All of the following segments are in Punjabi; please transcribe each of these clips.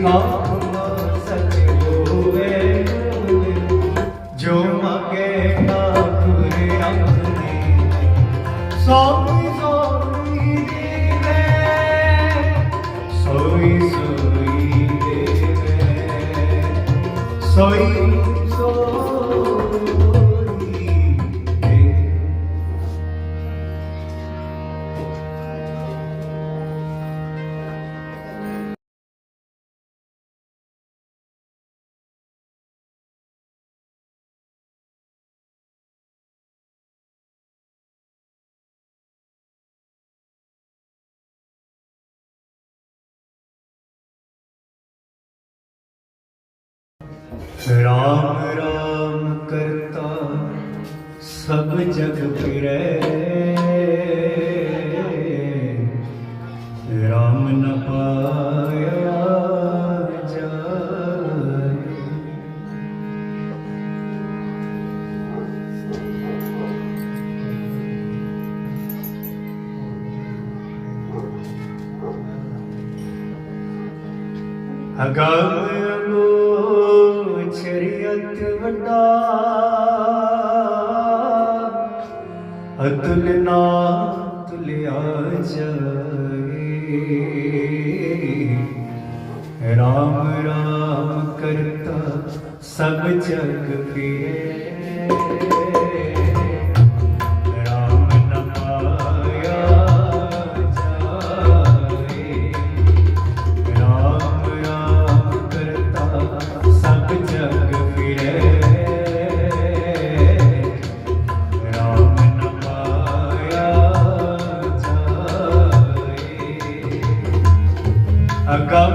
ਨਾਮ ਸਚ ਹੋਵੇ ਜੋ ਮਗੇ ਠਾਕੁਰ ਆਪਣੇ। ਸੋਈ ਸੋਈ ਦੇਵੇ। ਸੋਈ ਸੋਈ ਦੇਵੇ। ਸੋਈ ਰਾਮ ਰਾਮ ਕਰਤਾ ਸਭ ਜਗ ਫਿਰੈ। ਰਾਮ ਨ ਪਾਇਆ ਜਾਏ। ਅਗਮ ਅਗੋ ਅਗੋਚਰਿਅਤ ਵੱਡਾ। ਅਤੁਲ ਨਾ ਤੁਲਿਆ ਜਾਏ। ਰਾਮ ਰਾਮ ਕਰਤਾ ਸਭ ਜਗ ਫਿਰੇ। ਅਗਮ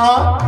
어?